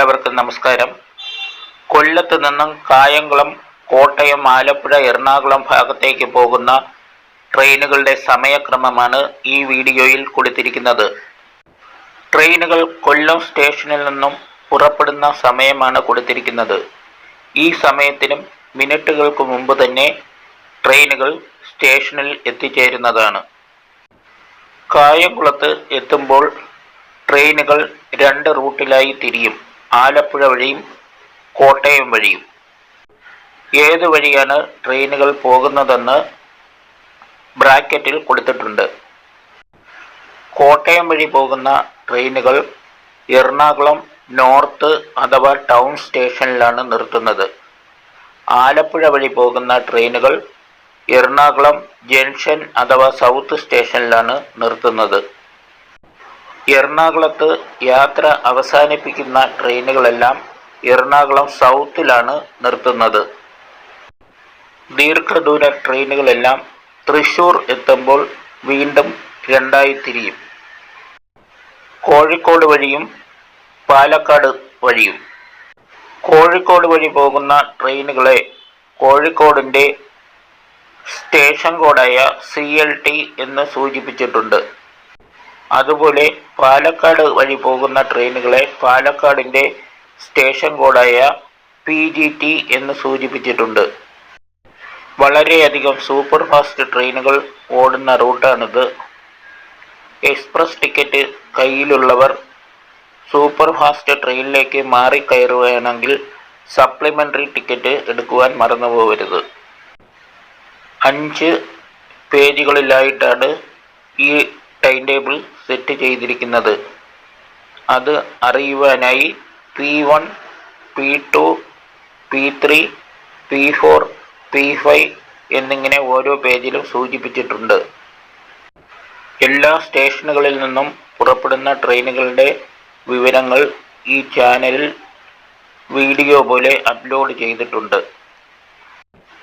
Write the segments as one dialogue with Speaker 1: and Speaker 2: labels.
Speaker 1: എല്ലാവർക്കും നമസ്കാരം. കൊല്ലത്ത് നിന്നും കായംകുളം കോട്ടയം ആലപ്പുഴ എറണാകുളം ഭാഗത്തേക്ക് പോകുന്ന ട്രെയിനുകളുടെ സമയക്രമമാണ് ഈ വീഡിയോയിൽ കൊടുത്തിരിക്കുന്നത്. ട്രെയിനുകൾ കൊല്ലം സ്റ്റേഷനിൽ നിന്നും പുറപ്പെടുന്ന സമയമാണ് കൊടുത്തിരിക്കുന്നത്. ഈ സമയത്തിനും മിനിറ്റുകൾക്ക് മുമ്പ് തന്നെ ട്രെയിനുകൾ സ്റ്റേഷനിൽ എത്തിച്ചേരുന്നതാണ്. കായംകുളത്ത് എത്തുമ്പോൾ ട്രെയിനുകൾ രണ്ട് റൂട്ടിലായി തിരിയും. ആലപ്പുഴ വഴിയും കോട്ടയം വഴിയും. ഏത് വഴിയാണ് ട്രെയിനുകൾ പോകുന്നതെന്ന് ബ്രാക്കറ്റിൽ കൊടുത്തിട്ടുണ്ട്. കോട്ടയം വഴി പോകുന്ന ട്രെയിനുകൾ എറണാകുളം നോർത്ത് അഥവാ ടൗൺ സ്റ്റേഷനിലാണ് നിർത്തുന്നത്. ആലപ്പുഴ വഴി പോകുന്ന ട്രെയിനുകൾ എറണാകുളം ജംഗ്ഷൻ അഥവാ സൗത്ത് സ്റ്റേഷനിലാണ് നിർത്തുന്നത്. എറണാകുളത്ത് യാത്ര അവസാനിപ്പിക്കുന്ന ട്രെയിനുകളെല്ലാം എറണാകുളം സൗത്തിലാണ് നിർത്തുന്നത്. ദീർഘദൂര ട്രെയിനുകളെല്ലാം തൃശൂർ എത്തുമ്പോൾ വീണ്ടും രണ്ടായി തിരിയും. കോഴിക്കോട് വഴിയും പാലക്കാട് വഴിയും. കോഴിക്കോട് വഴി പോകുന്ന ട്രെയിനുകളെ കോഴിക്കോടിന്റെ സ്റ്റേഷൻ കോഡായ സി എൽ ടി എന്ന് സൂചിപ്പിച്ചിട്ടുണ്ട്. അതുപോലെ പാലക്കാട് വഴി പോകുന്ന ട്രെയിനുകളെ പാലക്കാടിന്റെ സ്റ്റേഷൻ കോഡായ പി ജി ടി എന്ന് സൂചിപ്പിച്ചിട്ടുണ്ട്. വളരെയധികം സൂപ്പർ ഫാസ്റ്റ് ട്രെയിനുകൾ ഓടുന്ന റൂട്ടാണിത്. എക്സ്പ്രസ് ടിക്കറ്റ് കയ്യിലുള്ളവർ സൂപ്പർ ഫാസ്റ്റ് ട്രെയിനിലേക്ക് മാറിക്കയറുകയാണെങ്കിൽ സപ്ലിമെന്ററി ടിക്കറ്റ് എടുക്കുവാൻ മറന്നുപോകരുത്. അഞ്ച് പേജുകളിലായിട്ടാണ് ഈ ടൈം ടേബിൾ സെറ്റ് ചെയ്തിരിക്കുന്നത്. അത് അറിയുവാനായി P one P two P three P four P five എന്നിങ്ങനെ ഓരോ പേജിലും സൂചിപ്പിച്ചിട്ടുണ്ട്. എല്ലാ സ്റ്റേഷനുകളിൽ നിന്നും പുറപ്പെടുന്ന ട്രെയിനുകളുടെ വിവരങ്ങൾ ഈ ചാനലിൽ വീഡിയോ പോലെ അപ്ലോഡ് ചെയ്തിട്ടുണ്ട്.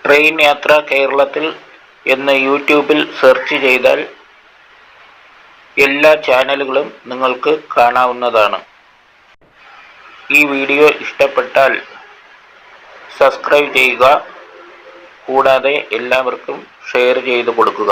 Speaker 1: ട്രെയിൻ യാത്ര കേരളത്തിൽ എന്ന് യൂട്യൂബിൽ സെർച്ച് ചെയ്താൽ എല്ലാ ചാനലുകളും നിങ്ങൾക്ക് കാണാവുന്നതാണ്. ഈ വീഡിയോ ഇഷ്ടപ്പെട്ടാൽ സബ്സ്ക്രൈബ് ചെയ്യുക. കൂടാതെ എല്ലാവർക്കും ഷെയർ ചെയ്ത് കൊടുക്കുക.